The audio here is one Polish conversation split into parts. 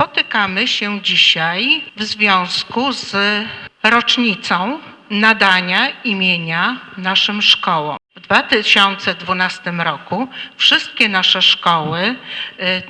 Spotykamy się dzisiaj w związku z rocznicą nadania imienia naszym szkołom. W 2012 roku wszystkie nasze szkoły y,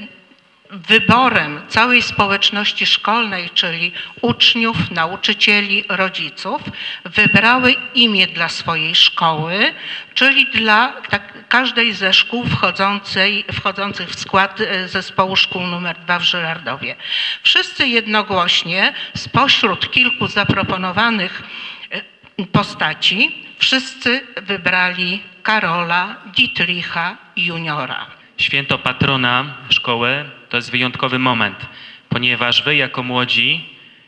wyborem całej społeczności szkolnej, czyli uczniów, nauczycieli, rodziców, wybrały imię dla swojej szkoły, czyli dla tak, każdej ze szkół wchodzącej, wchodzących w skład e, zespołu szkół nr 2 w Żyrardowie. Wszyscy jednogłośnie spośród kilku zaproponowanych e, postaci, wszyscy wybrali Karola Dietricha juniora. Święto patrona szkoły to jest wyjątkowy moment, ponieważ wy jako młodzi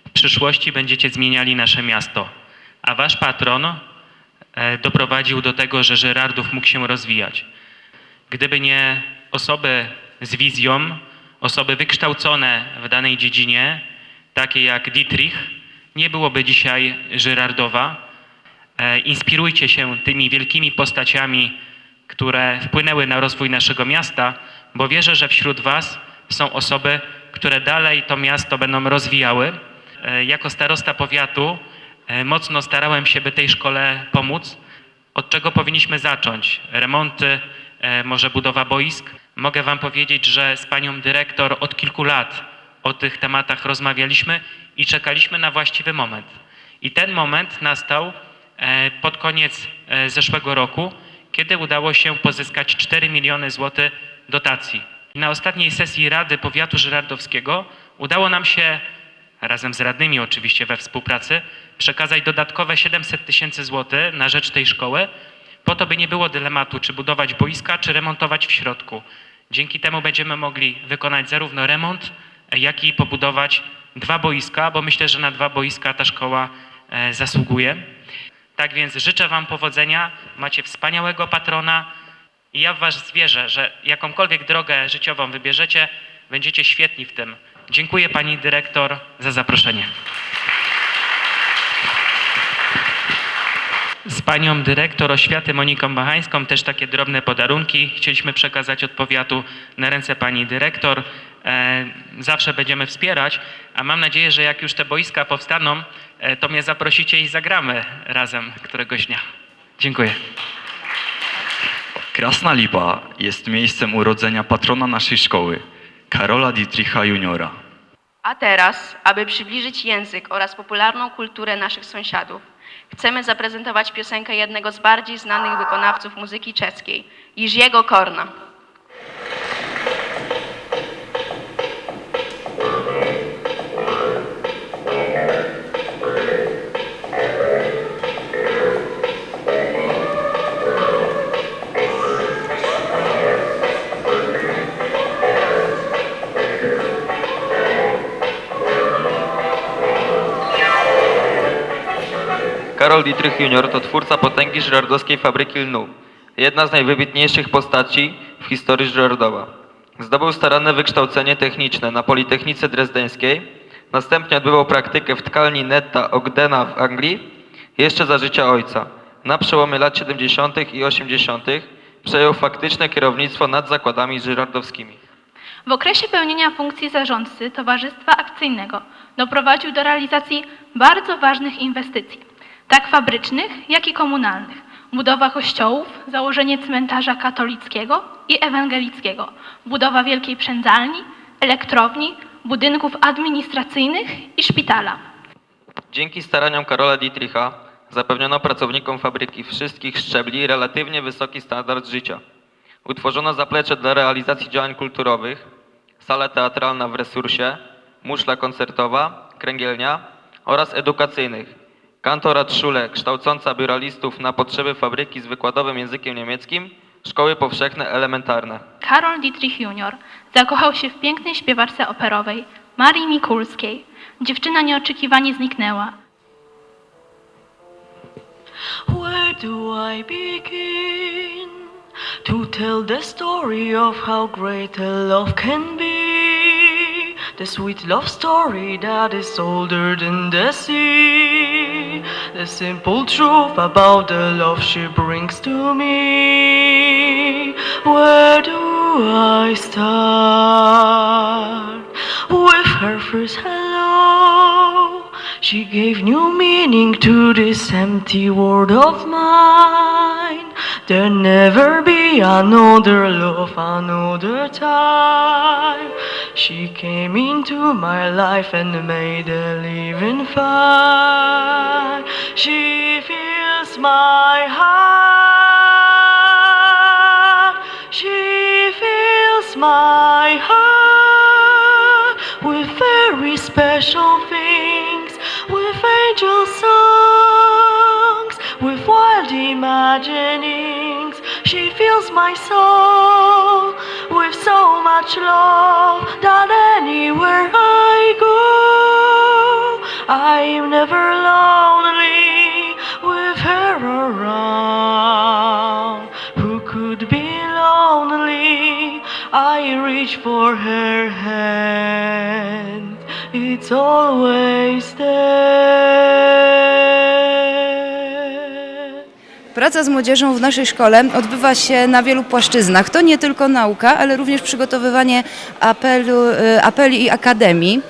w przyszłości będziecie zmieniali nasze miasto, a wasz patron e, doprowadził do tego, że Żerardów mógł się rozwijać. Gdyby nie osoby z wizją, osoby wykształcone w danej dziedzinie, takie jak Dietrich, nie byłoby dzisiaj Żyrardowa. E, Inspirujcie się tymi wielkimi postaciami, które wpłynęły na rozwój naszego miasta, bo wierzę, że wśród Was są osoby, które dalej to miasto będą rozwijały. E, Jako starosta powiatu e, mocno starałem się, by tej szkole pomóc. Od czego powinniśmy zacząć? Remonty, e, może budowa boisk? Mogę Wam powiedzieć, że z panią dyrektor od kilku lat o tych tematach rozmawialiśmy i czekaliśmy na właściwy moment. I ten moment nastał pod koniec zeszłego roku, kiedy udało się pozyskać 4 miliony złotych dotacji. Na ostatniej sesji Rady Powiatu Żyrardowskiego udało nam się, razem z radnymi oczywiście we współpracy, przekazać dodatkowe 700 tysięcy złotych na rzecz tej szkoły, po to by nie było dylematu, czy budować boiska, czy remontować w środku. Dzięki temu będziemy mogli wykonać zarówno remont, jak i pobudować dwa boiska, bo myślę, że na dwa boiska ta szkoła e, zasługuje. Tak więc życzę Wam powodzenia, macie wspaniałego patrona i ja w Was wierzę, że jakąkolwiek drogę życiową wybierzecie, będziecie świetni w tym. Dziękuję Pani Dyrektor za zaproszenie. Z panią dyrektor oświaty Moniką Bachańską też takie drobne podarunki chcieliśmy przekazać od powiatu na ręce pani dyrektor. E, zawsze będziemy wspierać, a mam nadzieję, że jak już te boiska powstaną, e, to mnie zaprosicie i zagramy razem któregoś dnia. Dziękuję. Krasna Lipa jest miejscem urodzenia patrona naszej szkoły, Karola Dietricha juniora. A teraz, aby przybliżyć język oraz popularną kulturę naszych sąsiadów, chcemy zaprezentować piosenkę jednego z bardziej znanych wykonawców muzyki czeskiej, Jižiego Korna. Karol Dietrich Jr. to twórca potęgi żyrardowskiej fabryki lnu. Jedna z najwybitniejszych postaci w historii Żyrardowa. Zdobył staranne wykształcenie techniczne na Politechnice Drezdeńskiej, następnie odbywał praktykę w tkalni Netta Ogdena w Anglii, jeszcze za życia ojca. Na przełomie lat 70. i 80. przejął faktyczne kierownictwo nad zakładami żyrardowskimi. W okresie pełnienia funkcji zarządcy Towarzystwa Akcyjnego doprowadził do realizacji bardzo ważnych inwestycji, tak fabrycznych, jak i komunalnych. Budowa kościołów, założenie cmentarza katolickiego i ewangelickiego, budowa wielkiej przędzalni, elektrowni, budynków administracyjnych i szpitala. Dzięki staraniom Karola Dietricha zapewniono pracownikom fabryki wszystkich szczebli relatywnie wysoki standard życia. Utworzono zaplecze dla realizacji działań kulturowych, sala teatralna w resursie, muszla koncertowa, kręgielnia oraz edukacyjnych. Kantorat Schule, kształcąca biuralistów na potrzeby fabryki z wykładowym językiem niemieckim, szkoły powszechne elementarne. Karol Dietrich junior zakochał się w pięknej śpiewaczce operowej Marii Mikulskiej. Dziewczyna nieoczekiwanie zniknęła. Where do I begin to tell the story of how great a love can be? The sweet love story that is older than the sea. The simple truth about the love she brings to me. Where do I start with her first hello. She gave new meaning to this empty world of mine. There'll never be another love, another time. She came into my life and made a living fine. She fills my heart. She fills my heart with very special things, with angel songs, with wild imaginings. She fills my soul with so much love that anywhere I go, I am never lonely with her around. Who could be lonely? I reach for her hand. It's always there. Praca z młodzieżą w naszej szkole odbywa się na wielu płaszczyznach. To nie tylko nauka, ale również przygotowywanie apelu, e, apeli i akademii.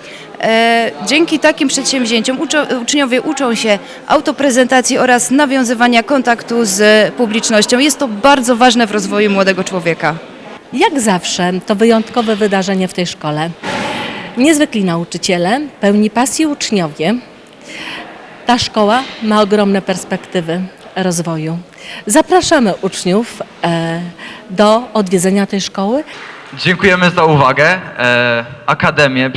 E, Dzięki takim przedsięwzięciom uczniowie uczą się autoprezentacji oraz nawiązywania kontaktu z publicznością. Jest to bardzo ważne w rozwoju młodego człowieka. Jak zawsze to wyjątkowe wydarzenie w tej szkole. Niezwykli nauczyciele, pełni pasji uczniowie. Ta szkoła ma ogromne perspektywy rozwoju. Zapraszamy uczniów e, do odwiedzenia tej szkoły. Dziękujemy za uwagę. E, Akademię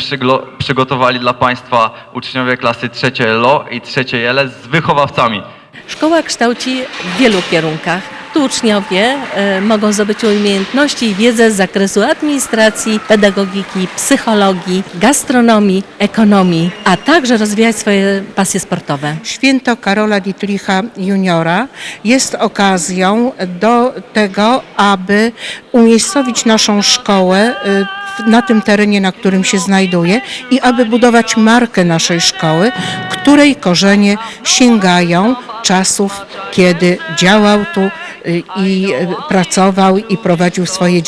przygotowali dla Państwa uczniowie klasy trzeciej LO i trzeciej LS z wychowawcami. Szkoła kształci w wielu kierunkach. Tu uczniowie e, mogą zdobyć umiejętności i wiedzę z zakresu administracji, pedagogiki, psychologii, gastronomii, ekonomii, a także rozwijać swoje pasje sportowe. Święto Karola Dietricha Juniora jest okazją do tego, aby umiejscowić naszą szkołę y, na tym terenie, na którym się znajduje i aby budować markę naszej szkoły, której korzenie sięgają czasów, kiedy działał tu y, i y, pracował i prowadził swoje działalności.